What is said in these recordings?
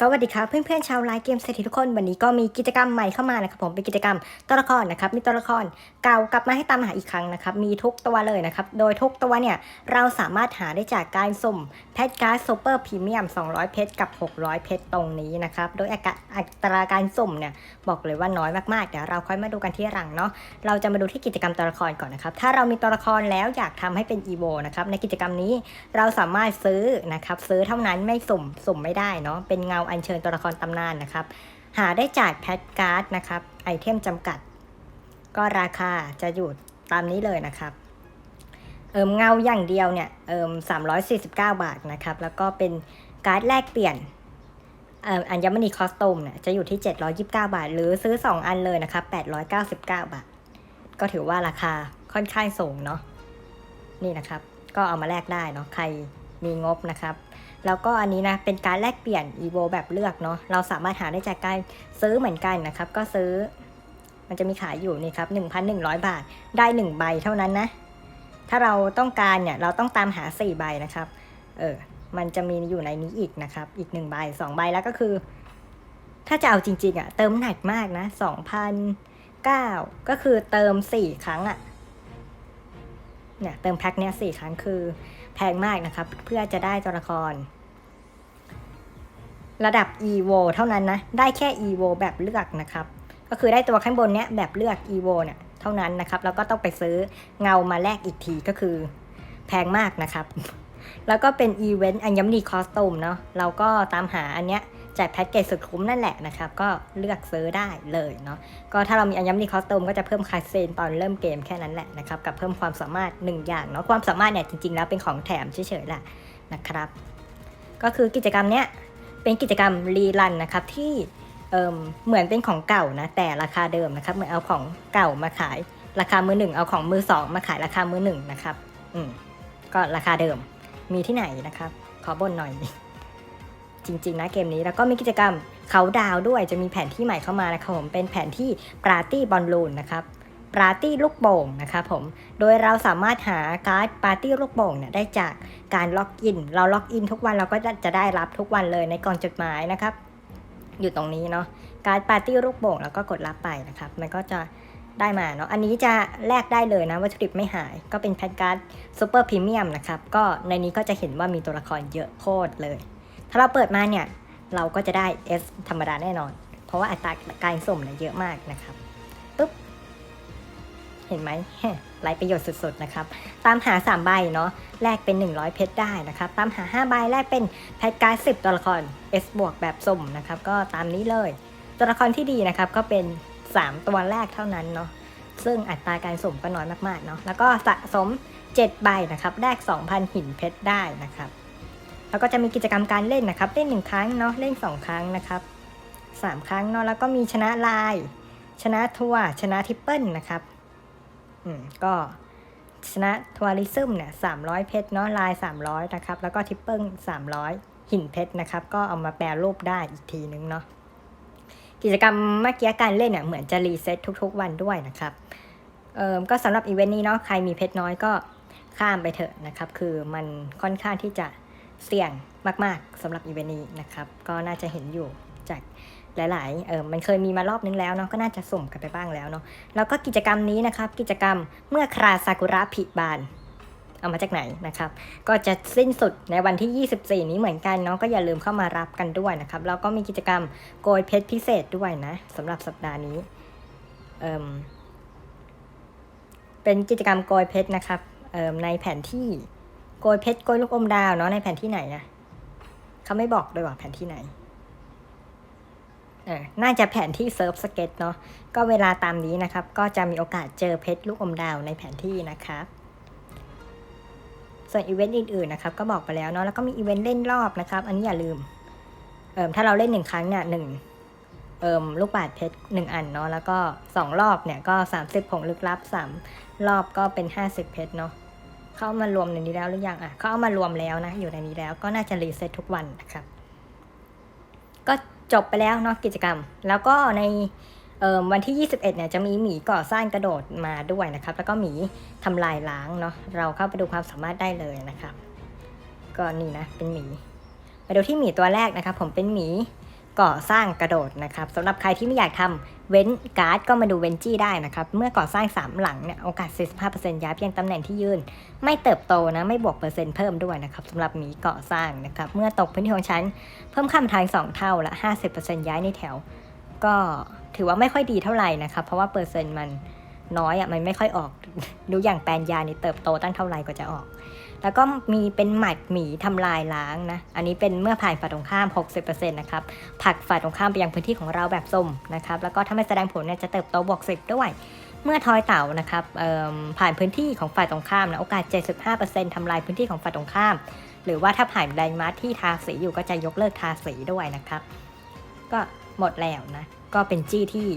สวัสดีครับเพื่อนๆชาวไลฟ์เกมเศรษฐีทุกคนวันนี้ก็มีกิจกรรมใหม่เข้ามานะครับผมเป็นกิจกรรมตัวละครนะครับมีตัวละครเก่ากลับมาให้ตามหาอีกครั้งนะครับมีทุกตัวเลยนะครับโดยทุกตัวเนี่ยเราสามารถหาได้จากการสุ่มแพทการ์ดซูเปอร์พรีเมียม200 เพชรกับ 600 เพชรตรงนี้นะครับโดยอัตราการสุ่มเนี่ยบอกเลยว่าน้อยมากๆเดี๋ยวเราค่อยมาดูกันที่หลังเนาะเราจะมาดูที่กิจกรรมตัวละครก่อนนะครับถ้าเรามีตัวละครแล้วอยากทำให้เป็นอีโวนะครับในกิจกรรมนี้เราสามารถซื้อนะครับซื้อเท่านั้นไม่สุ่มสุ่มไม่ได้เนาะเป็นเงาอัญเชิญตัวละครตำนานนะครับ หาได้จากแพทการ์ดนะครับ ไอเทมจำกัด ก็ราคาจะอยู่ตามนี้เลยนะครับ เอิมเงาอย่างเดียวเนี่ย เอิม349 บาทนะครับ แล้วก็เป็นการ์ดแลกเปลี่ยนอัญมณีคอสตูมเนี่ยจะอยู่ที่ 729 บาท หรือซื้อ 2 อันเลยนะครับ 899 บาท ก็ถือว่าราคาค่อนข้างสูงเนาะนี่นะครับ ก็เอามาแลกได้เนาะใครมีงบนะครับ แล้วก็อันนี้นะเป็นการแลกเปลี่ยน e v o แบบเลือกเนาะเราสามารถหาได้จากการซื้อเหมือนกันนะครับ ก็ซื้อ มันจะมีขายอยู่นี่ครับ 1,100 บาทได้ 1 ใบเท่านั้นนะ ถ้าเราต้องการเนี่ยเราต้องตามหา 4 ใบนะครับ เออมันจะมีอยู่ในนี้อีกนะครับ อีก 1 ใบ 2 ใบแล้วก็คือ ถ้าจะเอาจริงๆอะ่ะเติมหนักมากนะ2,009ก็คือเติม 4 ครั้งอะ่ะ เนี่ยเติมแพ็คเนี้ย4ครั้งคือแพงมากนะครับ เพื่อจะได้ตัวละคร ระดับ EVO เท่านั้นนะ ได้แค่ EVO แบบเลือกนะครับ ก็คือได้ตัวข้างบนเนี้ยแบบเลือก EVO เนี่ยเท่านั้นนะครับ แล้วก็ต้องไปซื้อเงามาแลกอีกทีก็คือแพงมากนะครับ แล้วก็เป็นอีเวนต์อัญมณีคอสตูมเนาะเราก็ตามหาอันเนี้ย จากแพ็กเกจสุดคุ้มนั่นแหละนะครับ ก็เลือกซื้อได้เลยเนาะก็ถ้าเรามีอัญมณีคอสตูมก็จะเพิ่มคาเซนตอนเริ่มเกมแค่นั้นแหละนะครับกับเพิ่มความสามารถหนึ่งอย่างเนาะความสามารถเนี่ยจริงๆ แล้วเป็นของแถมเฉยๆแหละนะครับ ก็คือกิจกรรมเนี้ยเป็นกิจกรรมรีรันนะครับที่เอ่มเหมือนเป็นของเก่านะแต่ราคาเดิมนะครับเหมือนเอาของเก่ามาขายราคามือหนึ่งเอาของมือสองมาขายราคามือหนึ่งนะครับ อืมก็ราคาเดิมมีที่ไหนนะครับ ขอบนหน่อย จริงๆนะเกมนี้ แล้วก็มีกิจกรรมเขาดาวด้วยจะมีแผนที่ใหม่เข้ามานะครับผมเป็นแผนที่ปาร์ตี้บอลลูนนะครับปาร์ตี้ลูกโป่งนะครับผม โดยเราสามารถหาการ์ดปาร์ตี้ลูกโป่งเนี่ยได้จากการล็อกอิน เราล็อกอินทุกวันเราก็จะได้รับทุกวันเลยในกล่องจดหมายนะครับ อยู่ตรงนี้เนาะ การ์ดปาร์ตี้ลูกโป่งแล้วก็กดรับไปนะครับ มันก็จะได้มาเนาะ อันนี้จะแลกได้เลยนะวัตถุดิบไม่หาย ก็เป็นแพนการ์ดซูเปอร์พรีเมียมนะครับ ก็ในนี้ก็จะเห็นว่ามีตัวละครเยอะโคตรเลย ถ้าเราเปิดมาเนี่ยเราก็จะได้ S ธรรมดาแน่นอน เพราะว่าอัตราการส่งเนี่ยเยอะมากนะครับปุ๊บ เห็นไหมไรประโยชน์สุดๆนะครับ ตามหา 3 ใบเนาะแลกเป็น 100 เพชรได้นะครับ ตามหา 5 ใบแลกเป็นแพทการ์ด10 ตัวละคร S บวกแบบสุ่มนะครับ ก็ตามนี้เลย ตัวละครที่ดีนะครับก็เป็น 3 ตัวแรกเท่านั้นเนาะซึ่งอัตราการสุ่มก็น้อยมากๆเนาะแล้วก็สะสม 7 ใบนะครับแลก2,000 หินเพชรได้นะครับ แล้วก็จะมีกิจกรรมการเล่นนะครับ เล่นหนึ่งครั้งเนาะเล่นสองครั้งนะครับสามครั้งเนาะแล้วก็มีชนะลาย ชนะทัวร์ชนะทริปเปิลนะครับอืมก็ชนะทัวริซึมเนี่ยสามร้อยเพชรเนาะลายสามร้อยนะครับ แล้วก็ทริปเปิลสามร้อยหินเพชรนะครับ ก็เอามาแปลรูปได้อีกทีนึงเนาะกิจกรรมเมื่อกี้การเล่นเนี่ยเหมือนจะรีเซ็ตทุก ๆ วันด้วยนะครับเอ่อก็สำหรับอีเวนต์นี้เนาะใครมีเพชรน้อยก็ข้ามไปเถอะนะครับ คือมันค่อนข้างที่จะ เสี่ยงมาก ๆสำหรับอีเวนต์นี้นะครับ ก็น่าจะเห็นอยู่จากหลาย ๆ เออมันเคยมีมารอบนึงแล้วเนาะ ก็น่าจะสุ่มกันไปบ้างแล้วเนาะ แล้วก็กิจกรรมนี้นะครับ กิจกรรมเมื่อคราซากุระผิบาน เอามาจากไหนนะครับ ก็จะสิ้นสุดในวันที่ 24 นี้เหมือนกันเนาะ ก็อย่าลืมเข้ามารับกันด้วยนะครับ แล้วก็มีกิจกรรมโกยเพชรพิเศษด้วยนะสำหรับสัปดาห์นี้ เอมเป็นกิจกรรมโกยเพชรนะครับเอมในแผนที่ โกยเพชรโกยลูกอมดาวเนาะในแผนที่ไหนอะเขาไม่บอกด้วยว่าแผนที่ไหนเออน่าจะแผนที่เซิร์ฟสเก็ตเนาะก็เวลาตามนี้นะครับ ก็จะมีโอกาสเจอเพชรลูกอมดาวในแผนที่นะครับส่วนอีเวนต์อื่นๆนะครับก็บอกไปแล้วเนาะแล้วก็มีอีเวนต์เล่นรอบนะครับ อันนี้อย่าลืมเอ่มถ้าเราเล่นหนึ่งครั้งเนี่ยหนึ่งเอ่มลูกบาศเพชรหนึ่งอันเนาะแล้วก็สองรอบเนี่ยก็สามสิบผงลึกลับสามรอบก็เป็นห้าสิบเพชรเนาะ เข้ามารวมในนี้แล้วหรือยังอะเขาเอามารวมแล้วนะอยู่ในนี้แล้วก็น่าจะรีเซ็ตทุกวันนะครับก็จบไปแล้วเนาะกิจกรรม แล้วก็ในวันที่ 21 เนี่ยจะมีหมีก่อสร้างกระโดดมาด้วยนะครับ แล้วก็หมีทำลายล้างเนาะเราเข้าไปดูความสามารถได้เลยนะครับ ก็นี่นะเป็นหมีไปดูที่หมีตัวแรกนะครับ ผมเป็นหมี ก่อสร้างกระโดดนะครับสำหรับใครที่ไม่อยากทำเว้นการ์ดก็มาดูเวนจี้ได้นะครับ เมื่อก่อสร้าง 3 หลังเนี่ยโอกาส 45%ย้ายเพียงตำแหน่งที่ยืน ไม่เติบโตนะไม่บวกเปอร์เซ็นต์เพิ่มด้วยนะครับสำหรับหมีก่อสร้างนะครับ เมื่อตกพื้นที่ของฉันเพิ่มค่าทางสองเท่าละ 50%ย้ายในแถว ก็ถือว่าไม่ค่อยดีเท่าไหร่นะครับ เพราะว่าเปอร์เซ็นต์มันน้อยอะมันไม่ค่อยออก ดูอย่างแปลนยานี่เติบโตตั้งเท่าไหร่ก็จะออก แล้วก็มีเป็นหมัดหมีทำลายล้างนะ อันนี้เป็นเมื่อผ่านฝ่ายตรงข้าม 60%นะครับผักฝ่ายตรงข้ามไปยังพื้นที่ของเราแบบส้มนะครับ แล้วก็ถ้าไม่แสดงผลเนี่ยจะเติบโตบวก10 ด้วย เมื่อทอยเต่านะครับผ่านพื้นที่ของฝ่ายตรงข้ามนะโอกาส 75%ทำลายพื้นที่ของฝ่ายตรงข้าม หรือว่าถ้าผ่านแดนมาร์ทที่ทาสีอยู่ก็จะยกเลิกทาสีด้วยนะครับ ก็หมดแล้วนะ ก็เป็นจี้ที่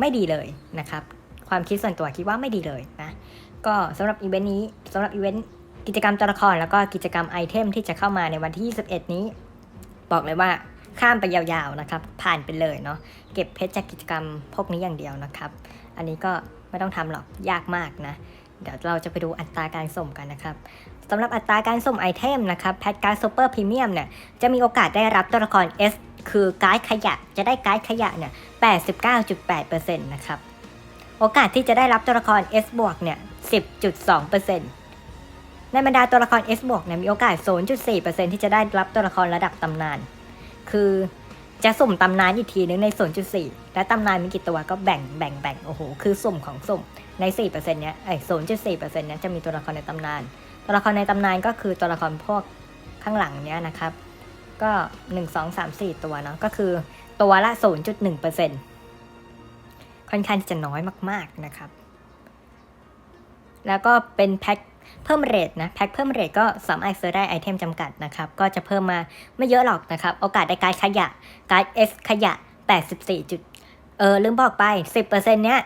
ไม่ดีเลยนะครับ ความคิดส่วนตัวคิดว่าไม่ดีเลยนะ ก็สำหรับอีเวนต์นี้สำหรับอีเวนต์กิจกรรมตัวละครแล้วก็กิจกรรมไอเทมที่จะเข้ามาในวันที่ 21 นี้ บอกเลยว่าข้ามไปยาวๆนะครับ ผ่านไปเลยเนาะเก็บเพชรจากกิจกรรมพวกนี้อย่างเดียวนะครับ อันนี้ก็ไม่ต้องทำหรอกยากมากนะ เดี๋ยวเราจะไปดูอัตราการส่งกันนะครับสำหรับอัตราการส่งไอเทมนะครับแพทการ์ดซูเปอร์พรีเมียมเนี่ยจะมีโอกาสได้รับตัวละคร S คือการ์ดขยะจะได้การ์ดขยะเนี่ย89.8%นะครับโอกาสที่จะได้รับตัวละคร S บวกเนี่ย 10.2%ในบรรดาตัวละคร S บวกเนี่ยมีโอกาส 0.4%ที่จะได้รับตัวละครระดับตำนาน คือจะสุ่มตำนานอีกทีนึงใน 0.4 และตำนานมีกี่ตัวก็แบ่งแบ่งแบ่งโอ้โห คือสุ่มของสุ่มใน 4%เนี้ยไอ้0.4%เนี้ยจะมีตัวละครในตำนาน ตัวละครในตำนานก็คือตัวละครพวกข้างหลังเนี้ยนะครับ ก็ 1 2 3 4 ตัวเนาะ ก็คือตัวละ 0.1%ค่อนข้างจะน้อยมาก ๆ นะครับ แล้วก็เป็นแพ็คเพิ่มเรทนะแพ็คเพิ่มเรทก็สามารถซื้อได้ไอเทมจำกัดนะครับ ก็จะเพิ่มมาไม่เยอะหรอกนะครับ โอกาสได้การขยะการด S ขยะ 84จุดเออลืมบอกไป 10%เนี้ย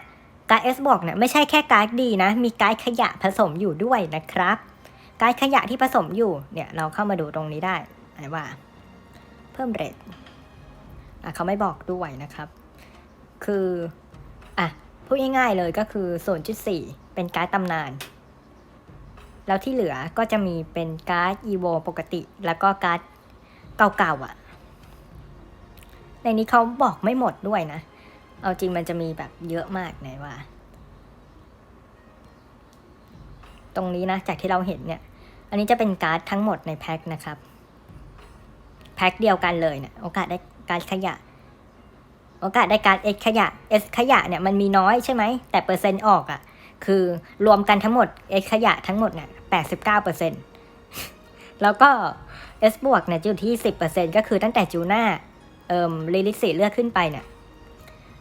การด S บอกเนี่ยไม่ใช่แค่การดีนะ มีการขยะผสมอยู่ด้วยนะครับ การขยะที่ผสมอยู่เนี่ยเราเข้ามาดูตรงนี้ได้ว่า เพิ่มเรทอะเขาไม่บอกด้วยนะครับ คือ พูดง่ายๆเลยก็คือ 0.4 เป็นการ์ดตำนาน แล้วที่เหลือก็จะมีเป็นการ์ด EVO ปกติ แล้วก็การ์ดเก่าๆอะ ในนี้เขาบอกไม่หมดด้วยนะ เอาจริงมันจะมีแบบเยอะมากไหนว่า ตรงนี้นะ จากที่เราเห็นเนี่ย อันนี้จะเป็นการ์ดทั้งหมดในแพ็คนะครับ แพ็คเดียวกันเลยเนี่ยโอกาสได้การดขยะ โอกาสได้การ X ขยะ S ขยะเนี่ยมันมีน้อยใช่ไหม แต่เปอร์เซ็นต์ออกอะ่ะ คือรวมกันทั้งหมด X ขยะทั้งหมดเนี่ย89เก้าเปอร์เซ็นต์แล้วก็ S บวกเนี่ยจะอยู่ที่10เปอร์เซ็นต์ก็คือตั้งแต่จูน่าเอ่มลิลิสีเลือกขึ้นไปเนี่ย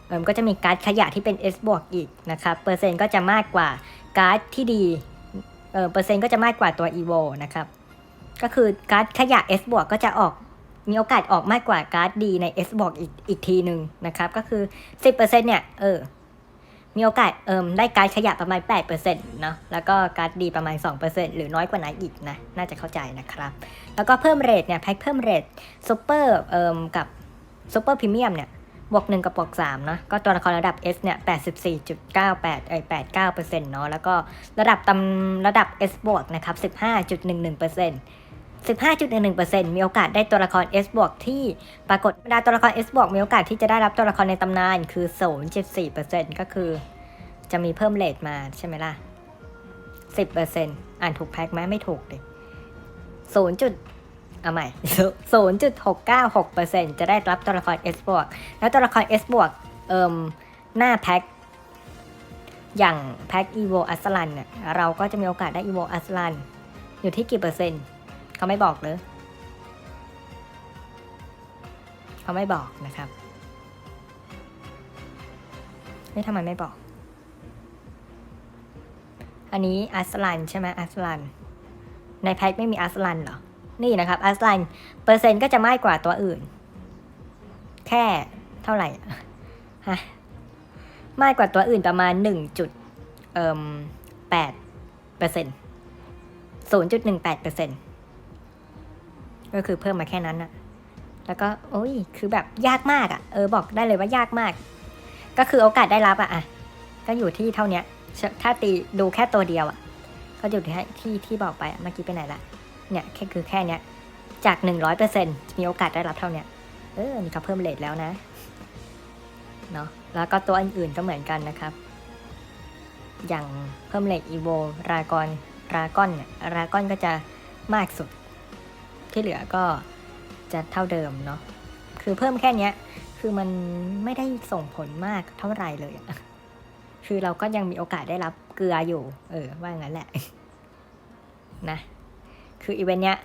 เอ่มก็จะมีการ์ดขยะที่เป็น S บวกอีกนะครับ เปอร์เซ็นต์ก็จะมากกว่าการ์ดที่ดีเอ่อเปอร์เซ็นต์ก็จะมากกว่าตัว EVO นะครับ ก็คือการ์ดขยะ S บวกก็จะออก มีโอกาสออกมากกว่าการ์ดดีใน S บอกอีกอีกทีหนึ่งนะครับ ก็คือ 10%เนี่ย เออ มีโอกาสเอิมได้การดขยะประมาณ 8%เนาะแล้วก็การดดีประมาณ 2%หรือน้อยกว่านั้นอีกนะ น่าจะเข้าใจนะครับ แล้วก็เพิ่มเรทเนี่ย แพ็คเพิ่มเรทซูเปอร์เอิมกับซูเปอร์พรีเมียมเนี่ยบวก1กับบวก3เนาะก็ตัวละครระดับ S เนี่ย 84.98เอ้89%เนาะแล้วก็ระดับตำระดับ S บวกนะครับ 15.11% 15.11%มีโอกาสได้ตัวละคร S บวกที่ปรากฏบรรดาตัวละคร S บวกมีโอกาสที่จะได้รับตัวละครในตำนานคือ 0.4%ก็คือจะมีเพิ่มเลทมาใช่ไหมล่ะ 10%อ่านถูกแพ็กไหมไม่ถูกเลย0จุดเอาใหม่ 0.696%จะได้รับตัวละคร S บวกแล้วตัวละคร S บวกเอิมหน้าแพ็คอย่างแพ็ค EVO อัสลันเนี่ยเราก็จะมีโอกาสได้ EVO อัสลันอยู่ที่กี่เปอร์เซ็นต์ เขาไม่บอกเลยเขาไม่บอกนะครับนี่ทำไมไม่บอก อันนี้อัสลันใช่ไหมอัสลัน ในแพ็คไม่มีอัสลันเหรอ นี่นะครับอัสลันเปอร์เซ็นต์ก็จะมากกว่าตัวอื่น แค่เท่าไหร่อะฮะมากกว่าตัวอื่นประมาณหนึ่งจุดเอ่มแปดเปอร์เซ็นต์ศูนย์จุดหนึ่งแปดเปอร์เซ็นต์ ก็คือเพิ่มมาแค่นั้นอะแล้วก็โอ้ยคือแบบยากมากอะเออบอกได้เลยว่ายากมาก ก็คือโอกาสได้รับอะอะก็อยู่ที่เท่าเนี้ยถ้าตีดูแค่ตัวเดียวอะก็อยู่ที่ที่ที่บอกไปเมื่อกี้ไปไหนละเนี่ยแค่คือแค่เนี้ยจากหนึ่งร้อยเปอร์เซ็นมีโอกาสได้รับเท่าเนี้ยเออนี่เขาเพิ่มเลทแล้วนะเนาะแล้วก็ตัวอื่นๆก็เหมือนกันนะครับ อย่างเพิ่มเลทอีโวรากอนรากอนเนี่ยรากอนก็จะมากสุด ที่เหลือก็จะเท่าเดิมเนาะคือเพิ่มแค่เนี้ยคือมันไม่ได้ส่งผลมากเท่าไหร่เลยคือเราก็ยังมีโอกาสได้รับเกลืออยู่ เออ ว่างั้นแหละ นะ คืออีเวนต์เนี้ย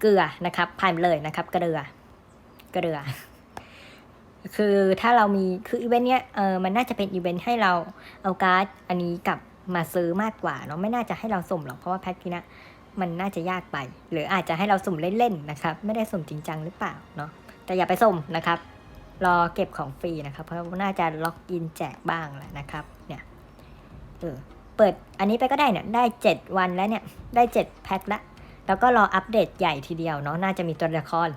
เกลือนะครับผ่านเลยนะครับ เกลือ เกลือ คือถ้าเรามี คืออีเวนต์เนี้ย เออ มันน่าจะเป็นอีเวนต์ให้เราเอาการ์ดอันนี้กลับมาซื้อมากกว่าเนาะ ไม่น่าจะให้เราสุ่มหรอก เพราะว่าแพ็คที่นะ มันน่าจะยากไป หรืออาจจะให้เราสุ่มเล่นๆนะครับ ไม่ได้สุ่มจริงจังหรือเปล่าเนาะแต่อย่าไปสุ่มนะครับรอเก็บของฟรีนะครับ เพราะน่าจะล็อกอินแจกบ้างแหละนะครับ เนี่ยเออเปิดอันนี้ไปก็ได้เนี่ยได้ 7 วันแล้วเนี่ยได้ 7 แพ็คละแล้วก็รออัปเดตใหญ่ทีเดียวเนาะน่าจะมีตัวละคร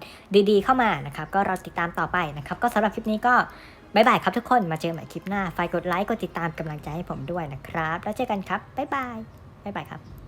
ดีๆเข้ามานะครับ ก็รอติดตามต่อไปนะครับ ก็สำหรับคลิปนี้ก็บายบายครับทุกคนมาเจอกันใหม่คลิปหน้าฝากกดไลค์กดติดตามกำลังใจให้ผมด้วยนะครับ แล้วเจอกันครับบ๊ายบายบ๊ายบายครับ